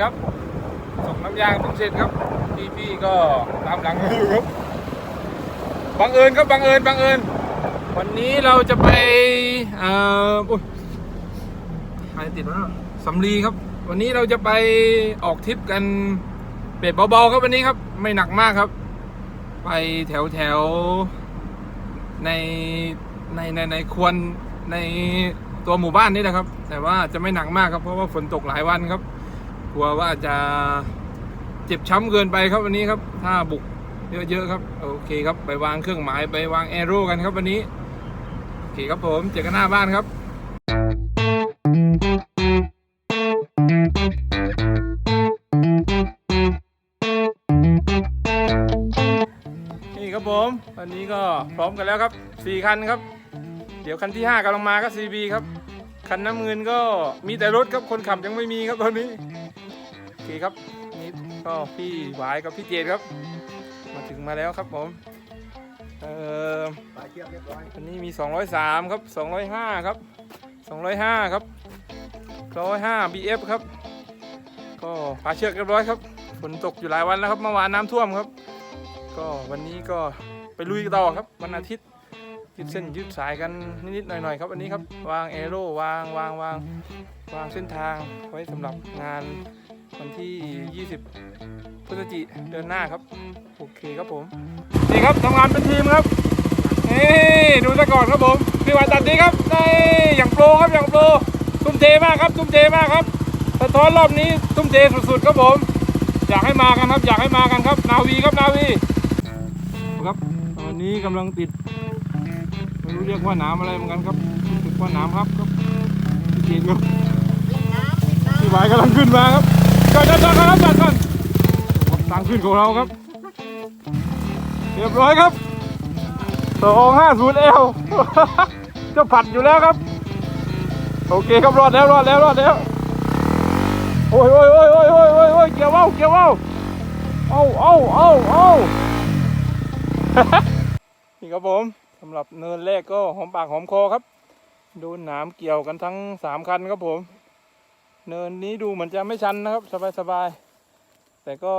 ยางเพิ่งเสร็จครับ พี่พี่ก็ตามหลังอยู่ครับบังเอิญครับบังเอิญบังเอิญวันนี้เราจะไปเอ่ออุ๊ยใครติดวะเนี่ยสำลีครับ วันนี้เราจะไปออกทริปกันเบ็ดเบาๆครับวันนี้ครับ ไม่หนักมากครับ ไปแถวแถวในในในในควรในตัวหมู่บ้านนี่แหละครับ แต่ว่าจะไม่หนักมากครับเพราะว่าฝนตกหลายวันครับ กลัวว่าจะเจ็บช้ำเกินไปครับวันนี้ครับ ถ้าบุกเยอะๆครับโอเคครับไปวางเครื่องหมายไปวางแอโร่กันครับวันนี้โอเคครับผมเจอกันหน้าบ้านครับนี่ครับผมวันนี้ก็พร้อมกันแล้วครับสี่คันครับ เดี๋ยวคันที่ห้ากำลังมาก็ CB ครับคันน้ำเงินก็มีแต่รถครับคนขับยังไม่มีครับตอนนี้ เคครับนี่ก็พี่หวายกับพี่เจดครับ มาถึงมาแล้วครับผมเอ่อปลายเชือกเรียบร้อยวันนี้มี 203 ครับ 205 ครับ 205 ครับ 105 BF ครับ ก็ปลาเชือกเรียบร้อยครับ ฝนตกอยู่หลายวันแล้วครับ เมื่อวานน้ำท่วมครับ ก็วันนี้ก็ไปลุยต่อครับ วันอาทิตย์ยืดเส้นยืดสายกันนิดๆหน่อยๆครับวันนี้ครับ วางเอโร่วางวางวางวางเส้นทางไว้สำหรับงาน วันที่ 20 พฤศจิกายนเดือนหน้าครับ โอเคครับผม นี่ครับทำงานเป็นทีมครับ นี่ดูซะก่อนครับผมพี่วันตัดดีครับนี่อย่างโปรครับอย่างโปรทุ่มเทมากครับทุ่มเทมากครับสะท้อนรอบนี้ทุ่มเทสุดๆครับผม อยากให้มากันครับอยากให้มากันครับ นาวีครับนาวีครับตอนนี้กำลังติดไม่รู้เรียกว่าหนามอะไรเหมือนกันครับรู้สึกว่าหนามครับครับพี่เจนครับพี่หวายกำลังขึ้นมาครับ จอดจอดจอดครับจอดก่อนครับทางขึ้นของเราครับ เรียบร้อยครับสองห้าศูนย์เอลจะผัดอยู่แล้วครับ โอเคครับรอดแล้วรอดแล้วรอดแล้ว โอ้ยโอ้ยโอ้ยโอ้ยโอ้ยโอ้ยโอ้ยเกี่ยวเว้าเกี่ยวเว้าเอาเอาเอาเอานี่ครับผมสำหรับเนินแรกก็หอมปากหอมคอครับโดนหนามเกี่ยวกันทั้งสามคันครับผม เนินนี้ดูเหมือนจะไม่ชันนะครับ สบายสบายๆแต่ก็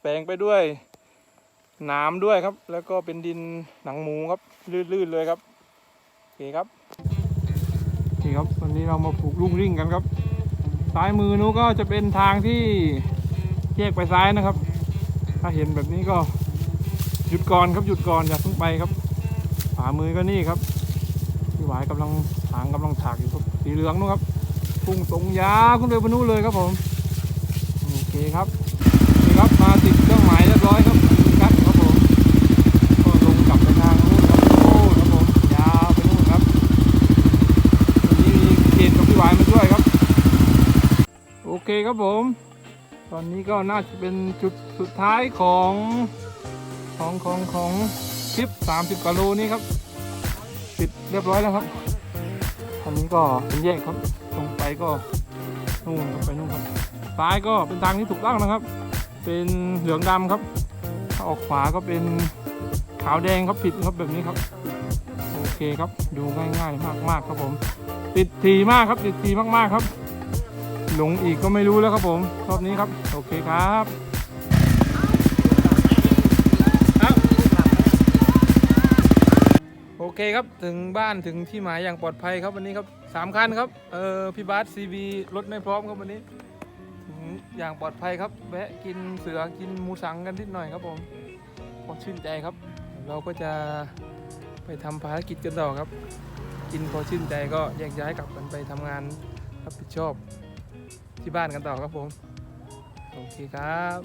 แฝงไปด้วยน้ำด้วยครับ แล้วก็เป็นดินหนังหมูครับ ลื่นๆเลยครับโอเคครับนี่ครับวันนี้เรามาผูกลุ่งริ่งกันครับ ซ้ายมือนู้ก็จะเป็นทางที่แยกไปซ้ายนะครับ ถ้าเห็นแบบนี้ก็หยุดก่อนครับหยุดก่อนอย่าเพิ่งไปครับขวามือก็นี่ครับพี่หวายกำลังถางกำลังถากอยู่ครับสีเหลืองนู้นครับ พุ่งตรงยาวขึ้นไปบนนู้นเลยครับผม โอเคครับนี่ครับมาติดเครื่องหมายเรียบร้อยครับกัดครับผมก็ลงกลับไปทางนู้นครับโอ้ครับผมยาวไปนู้นครับวันนี้มีเกณฑ์กับพี่หวายมาด้วยครับ โอเคครับผม ตอนนี้ก็น่าจะเป็นจุดสุดท้ายของของของของทริป 30กิโลนี้ครับปิดเรียบร้อยแล้วครับอันนี้ก็เป็นแยกครับ ก็นู่นครับไปนู่นครับซ้ายก็เป็นทางที่ถูกต้องนะครับ เป็นเหลืองดำครับ ถ้าออกขวาก็เป็นขาวแดงครับผิดครับแบบนี้ครับ โอเคครับดูง่ายๆมากๆครับผม ติดทีมากครับติดทีมากๆครับ หลงอีกก็ไม่รู้แล้วครับผมรอบนี้ครับ โอเคครับ โอเคครับถึงบ้านถึงที่หมายอย่างปลอดภัยครับวันนี้ครับสามคันครับเออพี่บาสซีบีรถไม่พร้อมครับวันนี้อย่างปลอดภัยครับแวะกินเสือกินหมูสังกันนิดหน่อยครับผมผมชื่นใจครับ เราก็จะไปทำภารกิจกันต่อครับ กินพอชื่นใจก็แยกย้ายกลับกันไปทำงานรับผิดชอบที่บ้านกันต่อครับผมโอเคครับ